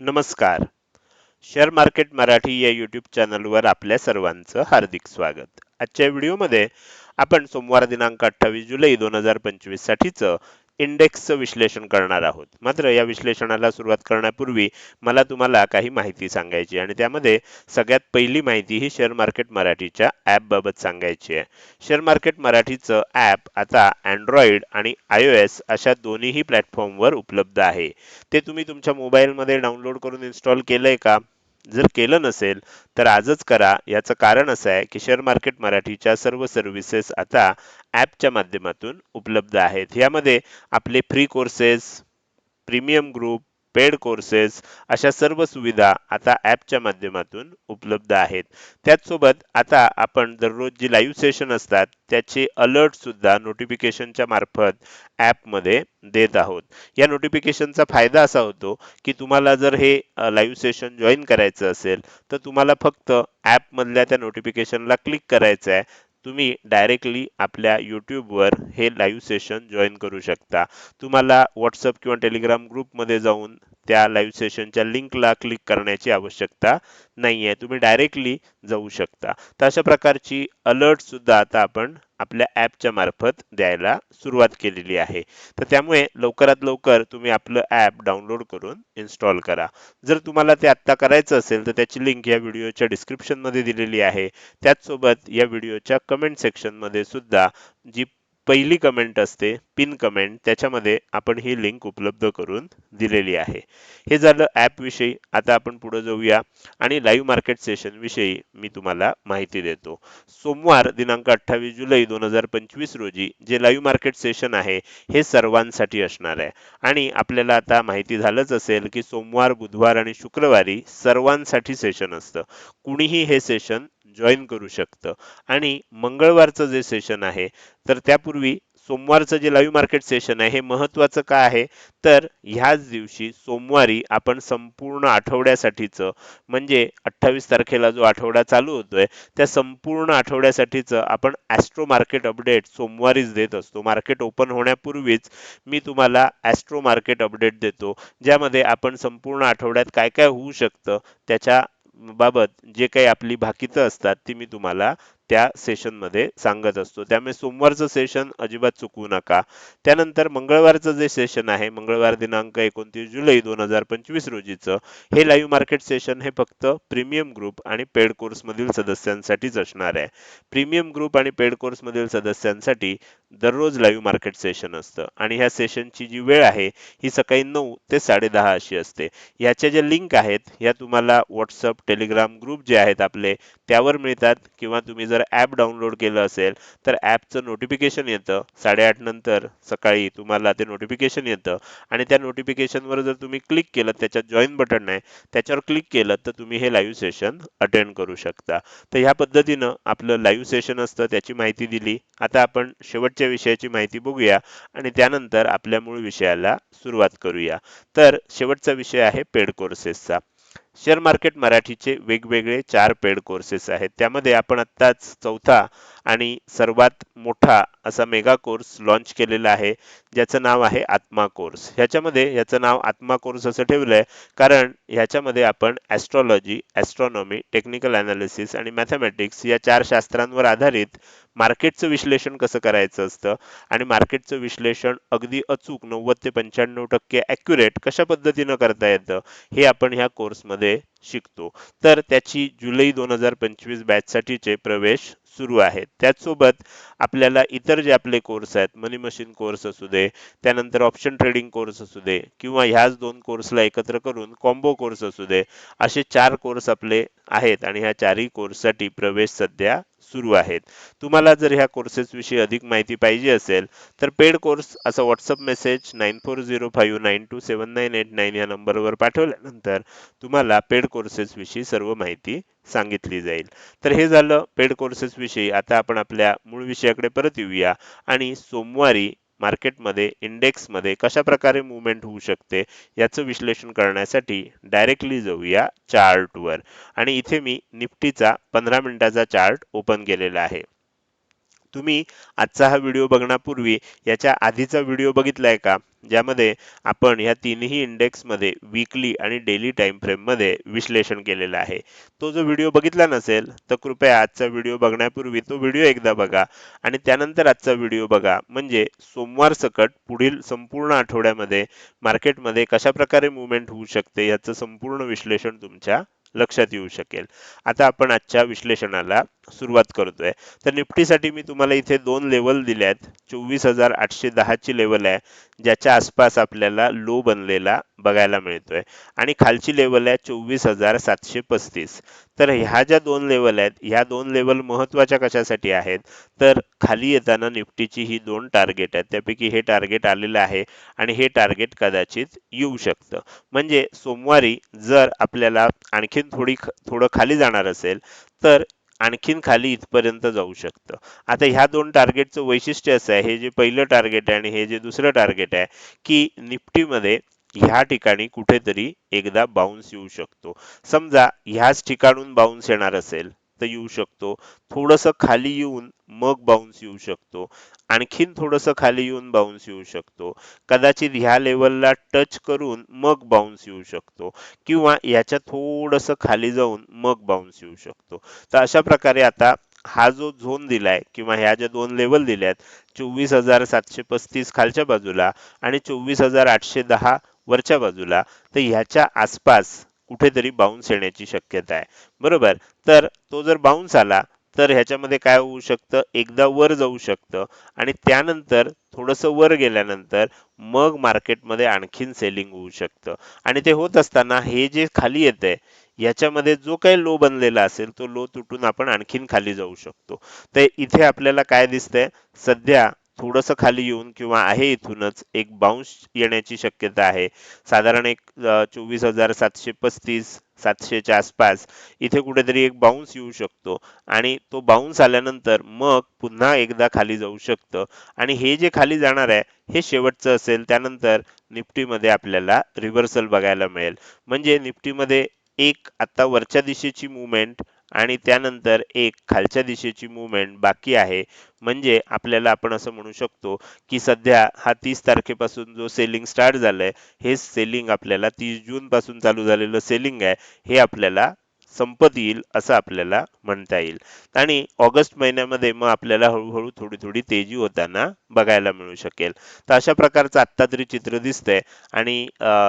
नमस्कार. Share market Marathi या YouTube चॅनलवर आपल्या सर्वांचं हार्दिक स्वागत. आजच्या व्हिडिओमध्ये आपण सोमवार दिनांक अठ्ठावीस जुलै दोन हजार पंचवीससाठीचं इंडेक्सचं विश्लेषण करणार आहोत. मात्र या विश्लेषणाला सुरुवात करण्यापूर्वी मला तुम्हाला काही माहिती सांगायची आणि त्यामध्ये सगळ्यात पहिली माहिती ही शेअर मार्केट मराठीच्या ॲपबाबत सांगायची आहे. शेअर मार्केट मराठीचं ॲप आता अँड्रॉइड आणि आय ओ एस अशा दोन्हीही प्लॅटफॉर्मवर उपलब्ध आहे. ते तुम्ही तुमच्या मोबाईलमध्ये डाउनलोड करून इन्स्टॉल केलं आहे का? जर केलं नसेल तर आजच करा. याचं कारण असं आहे की शेअर मार्केट मराठीच्या सर्व सर्व्हिसेस आता ॲपच्या माध्यमातून उपलब्ध आहेत. यामध्ये आपले free courses premium group paid courses अशा सर्व सुविधा आता ॲपच्या माध्यमातून उपलब्ध आहेत. त्याचसोबत आता आपण दररोज जी लाईव्ह सेशन असतात त्याचे अलर्ट सुद्धा नोटिफिकेशनच्या मार्फत ॲपमध्ये देत आहोत. या नोटिफिकेशनचा फायदा असा होतो की तुम्हाला जर हे लाईव्ह सेशन जॉईन करायचं असेल तर तुम्हाला फक्त ॲपमधल्या त्या नोटिफिकेशनला क्लिक करायचं आहे. तुम्ही डायरेक्टली आपल्या यूट्यूबवर हे लाईव्ह सेशन जॉईन करू शकता. तुम्हाला व्हॉट्सअप किंवा टेलिग्राम ग्रुपमध्ये जाऊन त्या लाईव्ह सेशनच्या लिंकला क्लिक करण्याची आवश्यकता नाही आहे तुम्ही डायरेक्टली जाऊ शकता. तर अशा प्रकारची अलर्ट सुद्धा आता आपण आपल्या ॲपच्या मार्फत द्यायला सुरुवात केलेली आहे. तर त्यामुळे लवकरात लवकर तुम्ही आपलं ॲप डाउनलोड करून इन्स्टॉल करा. जर तुम्हाला ते आत्ता करायचं असेल तर त्याची लिंक या व्हिडिओच्या डिस्क्रिप्शनमध्ये दिलेली आहे. त्याचसोबत या व्हिडिओच्या कमेंट सेक्शनमध्ये सुद्धा जी पहिली कमेंट असते पिन कमेंट त्याच्यामध्ये आपण ही लिंक उपलब्ध करून दिलेली आहे. हे झालं ॲपविषयी आता आपण पुढे जाऊया. आणि लाईव्ह मार्केट सेशनविषयी मी तुम्हाला माहिती देतो. सोमवार दिनांक अठ्ठावीस जुलै दोन हजार पंचवीस रोजी जे लाईव्ह मार्केट सेशन आहे हे सर्वांसाठी असणार आहे. आणि आपल्याला आता माहिती झालंच असेल की सोमवार बुधवार आणि शुक्रवारी सर्वांसाठी सेशन असतं. कुणीही हे सेशन जॉईन करू शकतं. आणि मंगळवारचं जे सेशन आहे तर त्यापूर्वी सोमवारचं जे लाईव्ह मार्केट सेशन आहे हे महत्त्वाचं का आहे? तर ह्याच दिवशी सोमवारी आपण संपूर्ण आठवड्यासाठीचं म्हणजे अठ्ठावीस तारखेला जो आठवडा चालू होतोय त्या संपूर्ण आठवड्यासाठीचं आपण ॲस्ट्रो मार्केट अपडेट सोमवारीच देत असतो. मार्केट ओपन होण्यापूर्वीच मी तुम्हाला ॲस्ट्रो मार्केट अपडेट देतो ज्यामध्ये आपण संपूर्ण आठवड्यात काय काय होऊ शकतं त्याच्या बाबत जे काही आपली भाकीतं असतात ती मी तुम्हाला त्या सेशनमध्ये सांगत असतो. त्यामुळे सोमवारचं सेशन अजिबात चुकवू नका. त्यानंतर मंगळवारचं जे सेशन आहे मंगळवार दिनांक एकोणतीस जुलै दोन हजार पंचवीस रोजीचं हे लाईव्ह मार्केट सेशन हे फक्त प्रीमियम ग्रुप आणि पेड कोर्समधील सदस्यांसाठीच असणार आहे. प्रीमियम ग्रुप आणि पेड कोर्समधील सदस्यांसाठी दररोज लाईव्ह मार्केट सेशन असतं. आणि ह्या सेशनची जी वेळ आहे ही सकाळी नऊ ते साडेदहा अशी असते. ह्याच्या ज्या लिंक आहेत या तुम्हाला व्हॉट्सअप टेलिग्राम ग्रुप जे आहेत आपले त्यावर मिळतात. किंवा तुम्ही जर ॲप डाउनलोड केलं असेल तर ॲपचं नोटिफिकेशन येतं. साडेआठ नंतर सकाळी तुम्हाला ते नोटिफिकेशन येतं. आणि त्या नोटिफिकेशनवर जर तुम्ही क्लिक केलं त्याच्यात जॉईन बटन आहे त्याच्यावर क्लिक केलं तर तुम्ही हे लाईव्ह सेशन अटेंड करू शकता. तर ह्या पद्धतीनं आपलं लाईव्ह सेशन असतं त्याची माहिती दिली. आता आपण शेवटच्या विषयाची माहिती बघूया आणि त्यानंतर आपल्या मूळ विषयाला सुरुवात करूया. तर शेवटचा विषय आहे पेड कोर्सेसचा. शेअर मार्केट मराठीचे वेगवेगळे चार पेड कोर्सेस आहेत. त्यामध्ये आपण आत्ताच चौथा आणि सर्वात मोठा असा मेगा कोर्स लॉन्च केलेला आहे ज्याचं नाव आहे आत्मा कोर्स. ह्याच्यामध्ये ह्याचं नाव आत्मा कोर्स असं ठेवलंय कारण ह्याच्यामध्ये आपण ॲस्ट्रॉलॉजी ॲस्ट्रॉनॉमी टेक्निकल ॲनालिसिस आणि मॅथमॅटिक्स या चार शास्त्रांवर आधारित मार्केटचं विश्लेषण कसं करायचं असतं आणि मार्केटचं विश्लेषण अगदी अचूक नव्वद ते पंच्याण्णव टक्के ॲक्युरेट कशा पद्धतीनं करता येतं हे आपण ह्या कोर्समध्ये शिकतो. तर त्याची जुलै दोन हजार पंचवीस बॅचसाठीचे प्रवेश सुरू आहेत त्याचसोबत आपल्याला इतर जे आपले कोर्स आहेत मनी मशीन कोर्स असू दे त्यानंतर ऑप्शन ट्रेडिंग कोर्स असू दे किंवा ह्याच दोन कोर्सला एकत्र करून कॉम्बो कोर्स असू दे असे चार कोर्स आपले आहेत आणि ह्या चारही कोर्ससाठी प्रवेश सध्या सुरू आहेत. तुम्हाला जर ह्या कोर्सेस विषयी अधिक माहिती पाहिजे असेल तर पेड कोर्स असा WhatsApp message nine four zero five nine two seven nine eight nine या नंबरवर पाठवल्यानंतर तुम्हाला पेड कोर्सेस विषयी सर्व माहिती सांगितली जाईल. तर हे झालं पेड कोर्सेस विषयी. आता आपण आपल्या मूळ विषयाकडे परत येऊया आणि सोमवारी मार्केटमध्ये इंडेक्समध्ये कशा प्रकारे मुवमेंट होऊ शकते याचं विश्लेषण करण्यासाठी डायरेक्टली जाऊया चार्टवर. आणि इथे मी निफ्टीचा पंधरा मिनिटाचा चार्ट ओपन केलेला आहे. तुम्ही आजचा हा व्हिडिओ बघण्यापूर्वी याच्या आधीचा व्हिडिओ बघितलाय का? ज्यामध्ये आपण ह्या तीनही इंडेक्समध्ये वीकली आणि डेली टाइम फ्रेममध्ये विश्लेषण केलेलं आहे. तो जो व्हिडिओ बघितला नसेल तर कृपया आजचा व्हिडिओ बघण्यापूर्वी तो व्हिडिओ एकदा बघा आणि त्यानंतर आजचा व्हिडिओ बघा. म्हणजे सोमवार सकट पुढील संपूर्ण आठवड्यामध्ये मार्केटमध्ये कशा प्रकारे मुवमेंट होऊ शकते याचं संपूर्ण विश्लेषण तुमच्या लक्षात येऊ शकेल. आता आपण आजच्या विश्लेषणाला सुरुवात करतोय. तर निफ्टीसाठी मी तुम्हाला इथे दोन लेवल दिले आहेत. चोवीस हजार आठशे दहाची लेवल आहे. ज्याच्या आसपास आपल्याला लो बनलेला बघायला मिळतोय. आणि खालची लेवल आहे चोवीस हजार सातशे पस्तीस. तर ह्या ज्या दोन लेवल आहेत ह्या दोन लेवल महत्त्वाच्या कशासाठी आहेत? तर खाली येताना निफ्टीची ही दोन टार्गेट आहेत. त्यापैकी हे टार्गेट आलेलं आहे आणि हे टार्गेट कदाचित येऊ शकतं. म्हणजे सोमवारी जर आपल्याला आणखीन थोडी थोडं खाली जाणार असेल तर आणखीन खाली इथपर्यंत जाऊ शकतं. आता ह्या दोन टार्गेटचं वैशिष्ट्य असं आहे हे जे पहिलं टार्गेट आहे आणि हे जे दुसरं टार्गेट आहे की निफ्टीमध्ये ह्या ठिकाणी कुठेतरी एकदा बाउन्स येऊ शकतो. समजा ह्याच ठिकाणून बाउन्स येणार असेल येऊ शकतो. थोडंसं खाली येऊन मग बाउन्स येऊ शकतो. आणखीन थोडंसं खाली येऊन बाउन्स येऊ शकतो. कदाचित ह्या लेवलला टच करून मग बाउन्स येऊ शकतो. किंवा याच्या थोडंसं खाली जाऊन मग बाउन्स येऊ शकतो. तर अशा प्रकारे आता हा जो झोन दिलाय किंवा ह्या ज्या दोन लेवल दिल्यात चोवीस हजार सातशे पस्तीस खालच्या बाजूला आणि चोवीस हजार आठशे दहा वरच्या बाजूला तर ह्याच्या आसपास कुठेतरी बाउन्स येण्याची शक्यता आहे. बरोबर? तर तो जर बाउन्स आला तर ह्याच्यामध्ये काय होऊ शकतं? एकदा वर जाऊ शकतं. आणि त्यानंतर थोडंसं वर गेल्यानंतर मग मार्केटमध्ये आणखीन सेलिंग होऊ शकतं. आणि ते होत असताना हे जे खाली येतंय याच्यामध्ये जो काही लो बनलेला असेल तो लो तुटून आपण आणखीन खाली जाऊ शकतो. तर इथे आपल्याला काय दिसतंय? सध्या थोडस खाली येऊन किंवा आहे इथूनच एक बाउन्स येण्याची शक्यता आहे. साधारण एक चोवीस हजार सातशे पस्तीस सातशेच्या आसपास इथे कुठेतरी एक बाउन्स येऊ शकतो. आणि तो बाउन्स आल्यानंतर मग पुन्हा एकदा खाली जाऊ शकतं. आणि हे जे खाली जाणार आहे हे शेवटचं असेल. त्यानंतर निफ्टीमध्ये आपल्याला रिव्हर्सल बघायला मिळेल. म्हणजे निफ्टीमध्ये एक आता वरच्या दिशेची मुवमेंट आणि त्यानंतर एक खालच्या दिशेची मुवमेंट बाकी आहे. म्हणजे आपल्याला आपण असं म्हणू शकतो की सध्या हा तीस तारखेपासून जो सेलिंग स्टार्ट झालंय हे सेलिंग आपल्याला तीस जून पासून चालू झालेलं सेलिंग आहे हे आपल्याला संपत येईल असं आपल्याला म्हणता येईल. आणि ऑगस्ट महिन्यामध्ये मग आपल्याला हळूहळू थोडी थोडी तेजी होताना बघायला मिळू शकेल. तर अशा प्रकारचं आत्ता तरी चित्र दिसतंय. आणि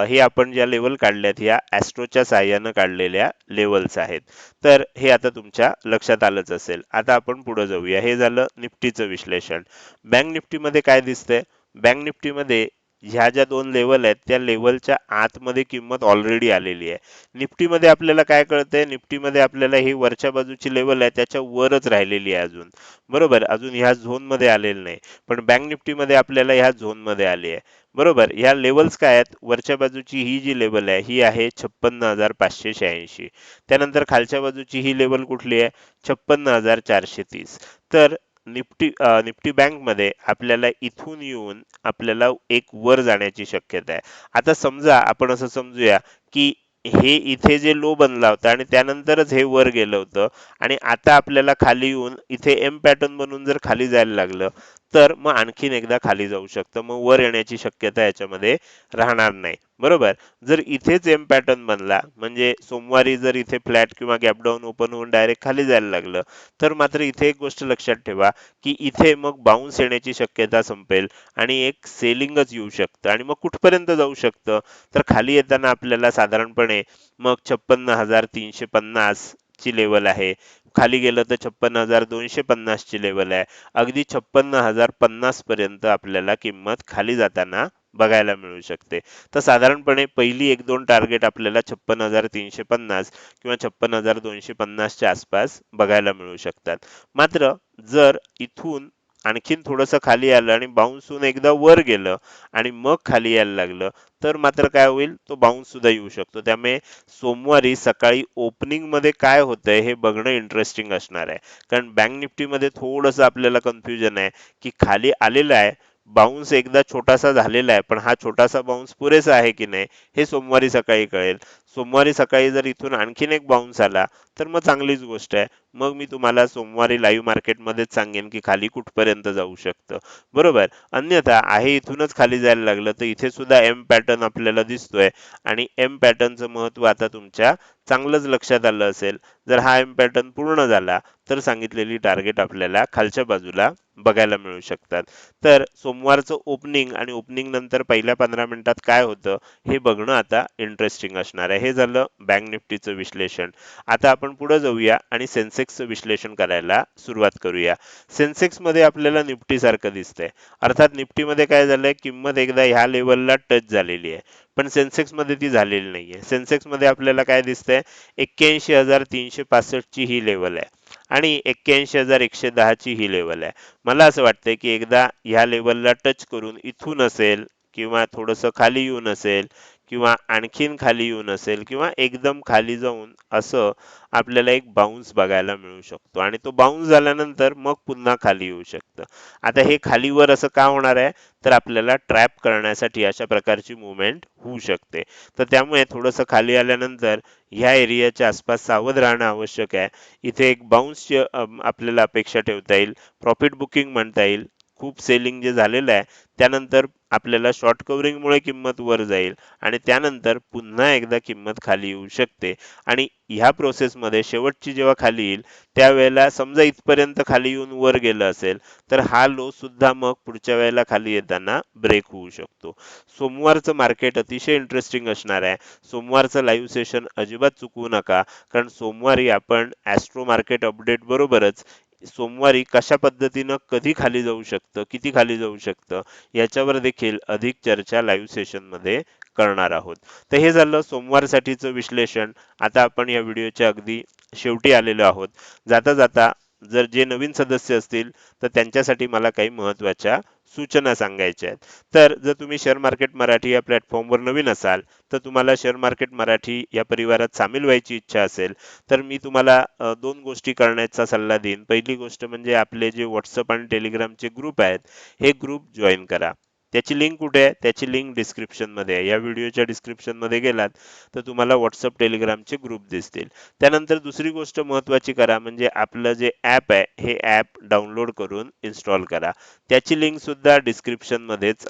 हे आपण ज्या लेवल काढल्यात ह्या ॲस्ट्रोच्या साह्यानं काढलेल्या लेवल्स आहेत. तर हे आता तुमच्या लक्षात आलंच असेल. आता आपण पुढे जाऊया. हे झालं निफ्टीचं विश्लेषण. बँक निफ्टीमध्ये काय दिसतंय? बँक निफ्टीमध्ये ह्या ज्या दोन लेवल आहेत त्या लेवलच्या आतमध्ये किंमत ऑलरेडी आलेली आहे. निफ्टीमध्ये आपल्याला काय कळतंय? निफ्टीमध्ये आपल्याला ही वरच्या बाजूची लेवल आहे त्याच्या वरच राहिलेली आहे अजून. बरोबर? अजून ह्या झोनमध्ये आलेलं नाही. पण बँक निफ्टीमध्ये आपल्याला ह्या झोनमध्ये आली आहे. बरोबर? ह्या लेवल्स काय आहेत? वरच्या बाजूची ही जी लेवल आहे ही आहे छप्पन्न हजार पाचशे शहाऐंशी. त्यानंतर खालच्या बाजूची ही लेवल कुठली आहे? छप्पन्न हजार चारशे तीस. तर निफ्टी निफ्टी बँकमध्ये आपल्याला इथून येऊन आपल्याला एक वर जाण्याची शक्यता आहे. आता समजा आपण असं समजूया की हे इथे जे लो बनला होता आणि त्यानंतरच हे वर गेलं होतं आणि आता आपल्याला खाली येऊन इथे एम पॅटर्न बनून जर खाली जायला लागलं तर मग आणखीन एकदा खाली जाऊ शकतं. मग वर येण्याची शक्यता याच्यामध्ये राहणार नाही. बरोबर? जर इथेच एम पॅटर्न बनला म्हणजे सोमवारी जर इथे फ्लॅट किंवा गॅप डाऊन ओपन होऊन डायरेक्ट खाली जायला लागलं तर मात्र इथे एक गोष्ट लक्षात ठेवा की इथे मग बाउन्स येण्याची शक्यता संपेल आणि एक सेलिंगच येऊ शकतं आणि मग कुठपर्यंत जाऊ शकतं? तर खाली येताना आपल्याला साधारणपणे मग छप्पन्न हजार तीनशे पन्नास ची लेवल आहे. खाली गेलं तर छप्पन्न हजार दोनशे पन्नास ची लेवल आहे. अगदी छप्पन्न हजार पन्नास पर्यंत आपल्याला किंमत खाली जाताना बघायला मिळू शकते. तर साधारणपणे पहिली एक दोन टार्गेट आपल्याला छप्पन हजार तीनशे पन्नास किंवा छप्पन हजार दोनशे पन्नासच्या आसपास बघायला मिळू शकतात. मात्र जर इथून आणखीन थोडंसं खाली आलं आणि बाउन्स होऊन एकदा वर गेलं आणि मग खाली यायला लागलं तर मात्र काय होईल? तो बाउन्स सुद्धा येऊ शकतो. त्यामुळे सोमवारी सकाळी ओपनिंगमध्ये काय होतंय हे बघणं इंटरेस्टिंग असणार आहे. कारण बँक निफ्टीमध्ये थोडंसं आपल्याला कन्फ्युजन आहे की खाली आलेलं आहे बाउन्स एकदा छोटासा झालेला आहे पण हा छोटासा बाउन्स पुरेसा आहे की नाही हे सोमवारी सकाळी कळेल. सोमवारी सकाळी जर इथून आणखीन एक बाउन्स आला तर मग चांगलीच गोष्ट आहे. मग मी तुम्हाला सोमवारी लाईव्ह मार्केटमध्येच सांगेन की खाली कुठपर्यंत जाऊ शकतं. बरोबर? अन्यथा आहे इथूनच खाली जायला लागलं तर इथे सुद्धा एम पॅटर्न आपल्याला दिसतोय. आणि एम पॅटर्नचं महत्त्व आता तुमच्या चांगलंच लक्षात आलं असेल. जर हा एम पॅटर्न पूर्ण झाला तर सांगितलेली टार्गेट आपल्याला खालच्या बाजूला बघायला मिळू शकतात. तर सोमवारचं ओपनिंग आणि ओपनिंग नंतर पहिल्या पंधरा मिनिटात काय होतं हे बघणं आता इंटरेस्टिंग असणार आहे. हे झालं बँक निफ्टीचं विश्लेषण. आता आपण पुढे जाऊया आणि सेन्सेक्सचं विश्लेषण करायला सुरुवात करूया. सेन्सेक्समध्ये आपल्याला निफ्टी सारखं दिसतंय. अर्थात निफ्टीमध्ये काय झालंय? किंमत एकदा ह्या लेवलला टच झालेली आहे. पण सेन्सेक्समध्ये ती झालेली नाहीये. सेन्सेक्समध्ये आपल्याला काय दिसतंय? एक्क्याऐंशी हजार तीनशे पासष्ट ची ही लेवल आहे. आणि एक्क्याऐंशी हजार एकशे दहा ची ही लेवल आहे. मला असं वाटतंय की एकदा ह्या लेवलला टच करून इथून असेल किंवा थोडंसं खाली येऊन असेल किंवा आणखीन खाली येऊन असेल किंवा एकदम खाली जाऊन असं आपल्याला एक बाउन्स बघायला मिळू शकतो. आणि तो बाउन्स झाल्यानंतर मग पुन्हा खाली येऊ शकतं. आता हे खालीवर असं का होणार आहे? तर आपल्याला ट्रॅप करण्यासाठी अशा प्रकारची मुवमेंट होऊ शकते. तर त्यामुळे थोडंसं खाली आल्यानंतर ह्या एरियाच्या आसपास सावध राहणं आवश्यक आहे. इथे एक बाउन्सची आपल्याला अपेक्षा ठेवता येईल. प्रॉफिट बुकिंग म्हणता येईल. खूप सेलिंग जे झालेलं आहे त्यानंतर आपल्याला शॉर्ट कव्हरिंगमुळे किंमत वर जाईल आणि त्यानंतर पुन्हा एकदा किंमत खाली येऊ शकते. आणि ह्या प्रोसेसमध्ये शेवटची जेव्हा खाली येईल त्यावेळेला समजा इथपर्यंत खाली येऊन वर गेलं असेल तर हा लो सुद्धा मग पुढच्या वेळेला खाली येताना ब्रेक होऊ शकतो. सोमवारचं मार्केट अतिशय इंटरेस्टिंग असणार आहे. सोमवारचं लाईव्ह सेशन अजिबात चुकवू नका कारण सोमवारी आपण ॲस्ट्रो मार्केट अपडेट बरोबरच सोमवारी कशा पद्धतीनं कधी खाली जाऊ शकतं किती खाली जाऊ शकतं याच्यावर देखील अधिक चर्चा लाईव्ह सेशनमध्ये करणार आहोत. तर हे झालं सोमवारसाठीचं विश्लेषण. आता आपण या व्हिडिओच्या अगदी शेवटी आलेलो आहोत. जाता जाता जर जे नवीन सदस्य असतील तर त्यांच्यासाठी मला काही महत्त्वाच्या सूचना सांगायच्या आहेत. तर जर तुम्ही शेअर मार्केट मराठी या प्लॅटफॉर्मवर नवीन असाल तर तुम्हाला शेअर मार्केट मराठी या परिवारात सामील व्हायची इच्छा असेल तर मी तुम्हाला दोन गोष्टी करण्याचा सल्ला देईन. पहिली गोष्ट म्हणजे आपले जे व्हॉट्सअप आणि टेलिग्रामचे ग्रुप आहेत हे ग्रुप जॉईन करा. त्याची लिंक कुठे आहे? त्याची लिंक डिस्क्रिप्शनमध्ये आहे. या व्हिडिओच्या डिस्क्रिप्शनमध्ये गेलात तर तुम्हाला व्हॉट्सअप टेलिग्रामचे ग्रुप दिसतील. त्यानंतर दुसरी गोष्ट महत्त्वाची करा म्हणजे आपलं जे ॲप आहे हे ॲप डाउनलोड करून इन्स्टॉल करा. त्याची लिंक सुद्धा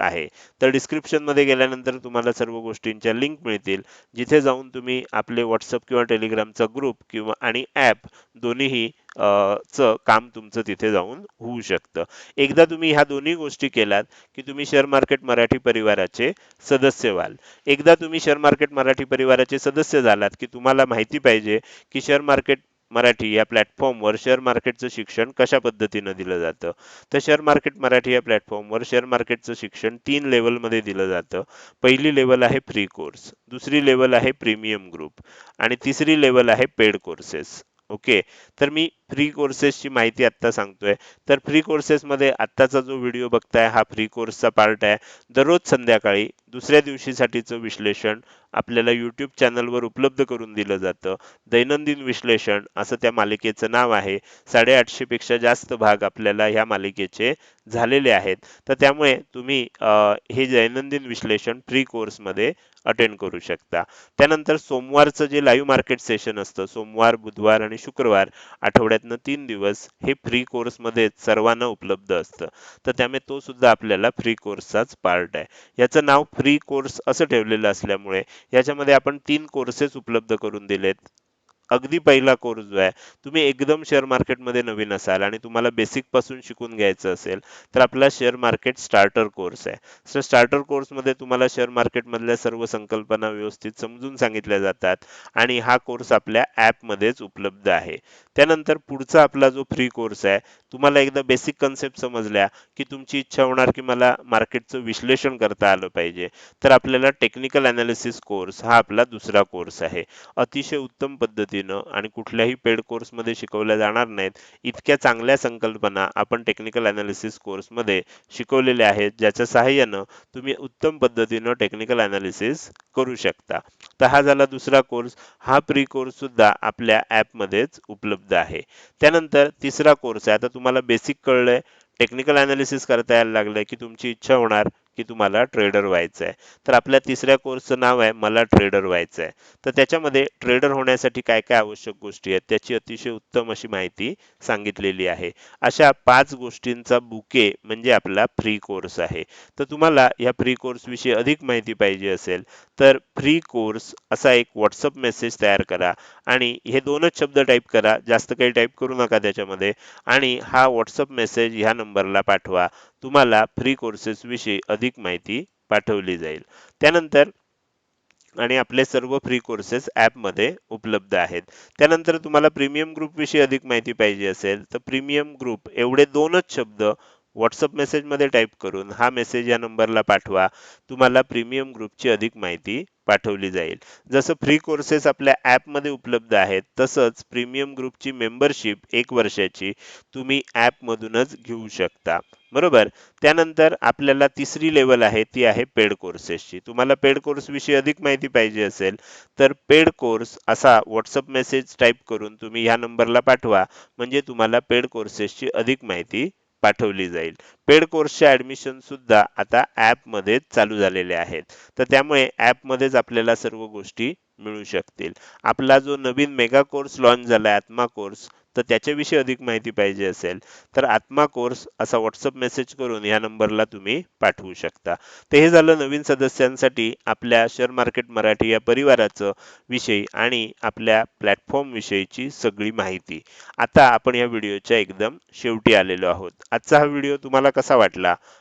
आहे. तर डिस्क्रिप्शनमध्ये गेल्यानंतर तुम्हाला सर्व गोष्टींच्या लिंक मिळतील. जिथे जाऊन तुम्ही आपले व्हॉट्सअप किंवा टेलिग्रामचा ग्रुप किंवा आणि ॲप दोन्हीही चं काम तुमचं तिथे जाऊन होऊ शकतं. एकदा तुम्ही ह्या दोन्ही गोष्टी केल्यात की तुम्ही शेअर मार्केट मराठी परिवाराचे सदस्य व्हाल. एकदा तुम्ही शेअर मार्केट मराठी परिवाराचे सदस्य झालात की तुम्हाला माहिती पाहिजे की शेअर मार्केट मराठी या प्लॅटफॉर्मवर शेअर मार्केटचं शिक्षण कशा पद्धतीनं दिलं जातं. तर शेअर मार्केट मराठी या प्लॅटफॉर्मवर शेअर मार्केटचं शिक्षण तीन लेवलमध्ये दिलं जातं. पहिली लेवल आहे फ्री कोर्स दुसरी लेवल आहे प्रीमियम ग्रुप आणि तिसरी लेवल आहे पेड कोर्सेस ओके तर मी फ्री कोर्सेसची माहिती आत्ता सांगतोय. तर फ्री कोर्सेसमध्ये आत्ताचा जो व्हिडिओ बघताय हा फ्री कोर्सचा पार्ट आहे. दररोज संध्याकाळी दुसऱ्या दिवशीसाठीचं विश्लेषण आपल्याला यूट्यूब चॅनलवर उपलब्ध करून दिलं जातं. दैनंदिन विश्लेषण असं त्या मालिकेचं नाव आहे. साडेआठशेपेक्षा जास्त भाग आपल्याला ह्या मालिकेचे झालेले आहेत. तर त्यामुळे तुम्ही हे दैनंदिन विश्लेषण फ्री कोर्समध्ये अटेंड करू शकता. त्यानंतर सोमवारचं जे लाईव्ह मार्केट सेशन असतं सोमवार बुधवार आणि शुक्रवार आठवड्यात आठवड्यातनं तीन दिवस हे फ्री कोर्समध्ये सर्वांना उपलब्ध असतं. तर त्यामुळे तो सुद्धा आपल्याला फ्री कोर्सचाच पार्ट आहे. याचं नाव फ्री कोर्स असं ठेवलेलं असल्यामुळे याच्यामध्ये आपण तीन कोर्सेस उपलब्ध करून दिलेत. अगदी पहिला कोर्स जो आहे तुम्ही एकदम शेअर मार्केटमध्ये नवीन असाल आणि तुम्हाला बेसिकपासून शिकून घ्यायचं असेल तर आपला शेअर मार्केट स्टार्टर कोर्स आहे. तर स्टार्टर कोर्समध्ये तुम्हाला शेअर मार्केटमधल्या सर्व संकल्पना व्यवस्थित समजून सांगितल्या जातात आणि हा कोर्स आपल्या ॲपमध्येच उपलब्ध आहे. त्यानंतर पुढचा आपला जो फ्री कोर्स आहे तुम्हाला एकदा बेसिक कन्सेप्ट समजल्या की तुमची इच्छा होणार की मला मार्केटचं विश्लेषण करता आलं पाहिजे तर आपल्याला टेक्निकल अनालिसिस कोर्स हा आपला दुसरा कोर्स आहे. अतिशय उत्तम पद्धती पद्धतीनं आणि कुठल्याही पेड कोर्समध्ये शिकवल्या जाणार नाहीत इतक्या चांगल्या संकल्पना आपण टेक्निकल अनालिसिस कोर्समध्ये शिकवलेल्या आहेत ज्याच्या सहाय्यानं तुम्ही उत्तम पद्धतीनं टेक्निकल अनालिसिस करू शकता. तर हा झाला दुसरा कोर्स हा प्री कोर्स सुद्धा आपल्या ॲपमध्येच उपलब्ध आहे. त्यानंतर तिसरा कोर्स आहे. आता तुम्हाला बेसिक कळलंय. टेक्निकल अनालिसिस करता यायला लागलं की तुमची इच्छा होणार की तुम्हाला ट्रेडर व्हायचं आहे तर आपल्या तिसऱ्या कोर्सचं नाव आहे मला ट्रेडर व्हायचं आहे तर त्याच्यामध्ये ट्रेडर होण्यासाठी काय काय आवश्यक गोष्टी आहेत त्याची अतिशय उत्तम अशी माहिती सांगितलेली आहे. अशा पाच गोष्टींचा बुके म्हणजे आपला फ्री कोर्स आहे. तर तुम्हाला या फ्री कोर्स विषयी अधिक माहिती पाहिजे असेल तर फ्री कोर्स असा एक व्हॉट्सअप मेसेज तयार करा आणि हे दोनच शब्द टाईप करा जास्त काही टाईप करू नका त्याच्यामध्ये. आणि हा व्हॉट्सअप मेसेज ह्या नंबरला पाठवा. तुम्हाला फ्री कोर्सेस विषयी अधिक माहिती पाठवली जाईल. त्यानंतर आणि आपले सर्व फ्री कोर्सेस ॲपमध्ये उपलब्ध आहेत. त्यानंतर तुम्हाला प्रीमियम ग्रुप विषयी अधिक माहिती पाहिजे असेल तर प्रीमियम ग्रुप एवढे दोनच शब्द व्हॉट्सअप मेसेजमध्ये टाईप करून हा मेसेज या नंबरला पाठवा. तुम्हाला प्रीमियम ग्रुपची अधिक माहिती पाठवली जाईल. जसं फ्री कोर्सेस आपल्या ॲपमध्ये उपलब्ध आहेत तसंच प्रीमियम ग्रुपची मेंबरशिप एक वर्षाची तुम्ही ॲपमधूनच घेऊ शकता. बरोबर? त्यानंतर आपल्याला तिसरी लेवल आहे ती आहे पेड कोर्सेसची तुम्हाला पेड कोर्स विषयी अधिक माहिती पाहिजे असेल तर पेड कोर्स असा व्हॉट्सअप मेसेज टाईप करून तुम्ही ह्या नंबरला पाठवा. म्हणजे तुम्हाला पेड कोर्सेसची अधिक माहिती पाठवली जाईल. पेड कोर्सचे ऍडमिशन सुद्धा आता ॲपमध्ये चालू झालेले आहेत. तर त्यामुळे ॲपमध्येच आपल्याला सर्व गोष्टी मिळू शकतील. आपला जो नवीन मेगा कोर्स लॉन्च झाला आहे आत्मा कोर्स तर त्याच्याविषयी अधिक माहिती पाहिजे असेल तर आत्मा कोर्स असा व्हॉट्सअप मेसेज करून या नंबरला तुम्ही पाठवू शकता. ते हे झालं नवीन सदस्यांसाठी आपल्या शेअर मार्केट मराठी या परिवाराचं विषयी आणि आपल्या प्लॅटफॉर्म विषयीची सगळी माहिती. आता आपण या व्हिडिओच्या एकदम शेवटी आलेलो आहोत. आजचा हा व्हिडिओ तुम्हाला कसा वाटला?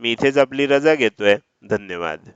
मी इथेच आपली रजा घेतोय. धन्यवाद.